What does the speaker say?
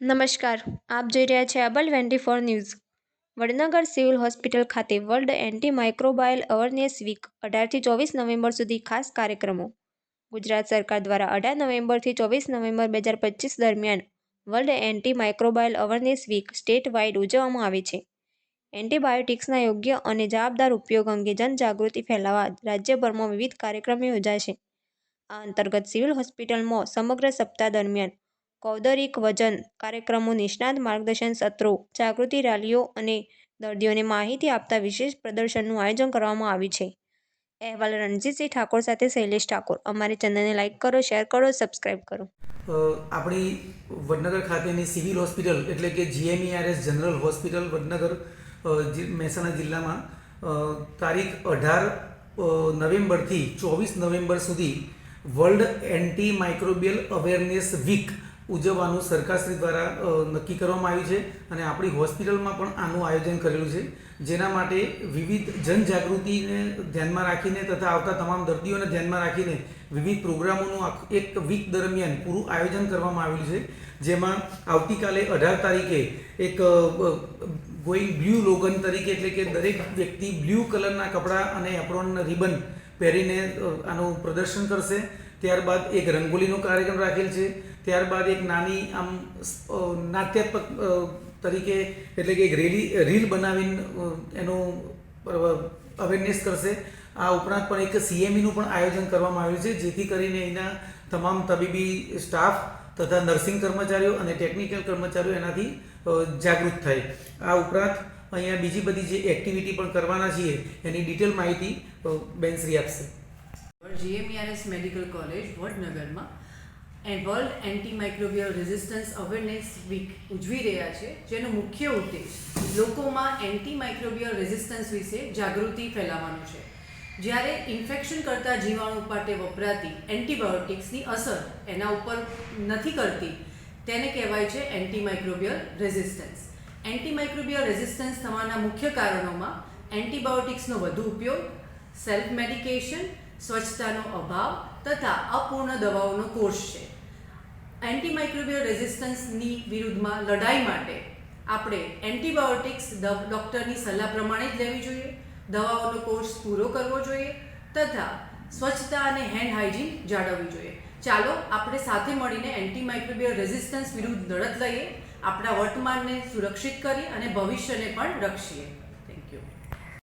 નમસ્કાર. આપ જોઈ રહ્યા છે અબલ twenty four news. Vadnagar civil hospital ખાતે world anti microbial awareness week અઢારથી ચોવીસ નવેમ્બર સુધી ખાસ કાર્યક્રમો. ગુજરાત સરકાર દ્વારા અઢાર નવેમ્બરથી ચોવીસ નવેમ્બર બે હજાર પચીસ દરમિયાન world antimicrobial awareness week statewide ઉજવવામાં આવે છે. એન્ટીબાયોટિક્સના યોગ્ય અને જવાબદાર ઉપયોગ અંગે જનજાગૃતિ ફેલાવવા રાજ્યભરમાં વિવિધ કાર્યક્રમો યોજાશે આ અંતર્ગત સિવિલ હોસ્પિટલમાં સમગ્ર સપ્તાહ દરમિયાન કૌદરિક વજન કાર્યક્રમો નિષ્ણાત માર્ગદર્શન સત્રો જાગૃતિ રેલીઓ અને દર્દીઓને માહિતી આપતા વિશેષ પ્રદર્શનનું આયોજન કરવામાં આવ્યું છે. અહેવાલ રણજીતસિંહ ઠાકોર સાથે શૈલેષ ઠાકોર. અમારી ચેનલને લાઇક કરો, શેર કરો, સબસ્ક્રાઇબ કરો. આપણી વડનગર ખાતેની સિવિલ હોસ્પિટલ એટલે કે GMERS general hospital Vadnagar Mehsana જિલ્લામાં તારીખ અઢાર નવેમ્બરથી ચોવીસ નવેમ્બર સુધી world anti microbial awareness week ઉજવવાનું સરકારશ્રી દ્વારા નક્કી કરવામાં આવ્યું છે અને આપણી હોસ્પિટલમાં પણ આનું આયોજન કરેલું છે. જેના માટે વિવિધ જનજાગૃતિને ધ્યાનમાં રાખીને તથા આવતા તમામ દર્દીઓને ધ્યાનમાં રાખીને વિવિધ પ્રોગ્રામોનું એક વીક દરમિયાન પૂરું આયોજન કરવામાં આવેલું છે. જેમાં આવતીકાલે અઢાર તારીખે એક ગોઈંગ બ્લુ લોગન તરીકે એટલે કે દરેક વ્યક્તિ બ્લુ કલરના કપડાં અને એપ્રોન રિબન પહેરીને આનું પ્રદર્શન કરશે. ત્યારબાદ એક રંગોલીનો કાર્યક્રમ રાખેલ છે. ત્યારબાદ એક નાની આમ નાટ્યાત્મક તરીકે એટલે કે એક રેલી, રીલ બનાવીને એનું અવેરનેસ કરશે. આ ઉપરાંત પણ એક સીએમઈનું પણ આયોજન કરવામાં આવ્યું છે, જેથી કરીને એના તમામ તબીબી સ્ટાફ તથા નર્સિંગ કર્મચારીઓ અને ટેકનિકલ કર્મચારીઓ એનાથી જાગૃત થાય. આ ઉપરાંત અહીંયા બીજી બધી જે એક્ટિવિટી પણ કરવાના છીએ, એની ડિટેલ માહિતી બેનશ્રી આપશે. GMERS medical college વડનગરમાં world antimicrobial resistance awareness week ઉજવી રહ્યા છે, જેનો મુખ્ય ઉદ્દેશ લોકોમાં એન્ટીમાઇક્રોબિયલ રેઝિસ્ટન્સ વિશે જાગૃતિ ફેલાવવાનો છે. જ્યારે ઇન્ફેક્શન કરતા જીવાણુ માટે વપરાતી એન્ટીબાયોટિક્સની અસર એના ઉપર નથી કરતી, તેને કહેવાય છે એન્ટીમાઇક્રોબિયલ રેઝિસ્ટન્સ એન્ટીમાઇક્રોબિયલ રેઝિસ્ટન્સ થવાના મુખ્ય કારણોમાં એન્ટીબાયોટિક્સનો વધુ ઉપયોગ સેલ્ફ મેડિકેશન સ્વચ્છતાનો અભાવ તથા અપૂર્ણ દવાઓનો કોર્સ છે. એન્ટીમાઇક્રોબિયલ રેઝિસ્ટન્સની વિરુદ્ધમાં લડાઈ માટે આપણે એન્ટીબાયોટિક્સ ડૉક્ટરની સલાહ પ્રમાણે જ લેવી જોઈએ. દવાઓનો કોર્સ પૂરો કરવો જોઈએ તથા સ્વચ્છતા અને હેન્ડ હાઇજીન જાળવવી જોઈએ. ચાલો આપણે સાથે મળીને એન્ટીમાઇક્રોબિયલ રેઝિસ્ટન્સ વિરુદ્ધ લડત લઈએ, આપણા વર્તમાનને સુરક્ષિત કરી અને ભવિષ્યને પણ રક્ષીએ.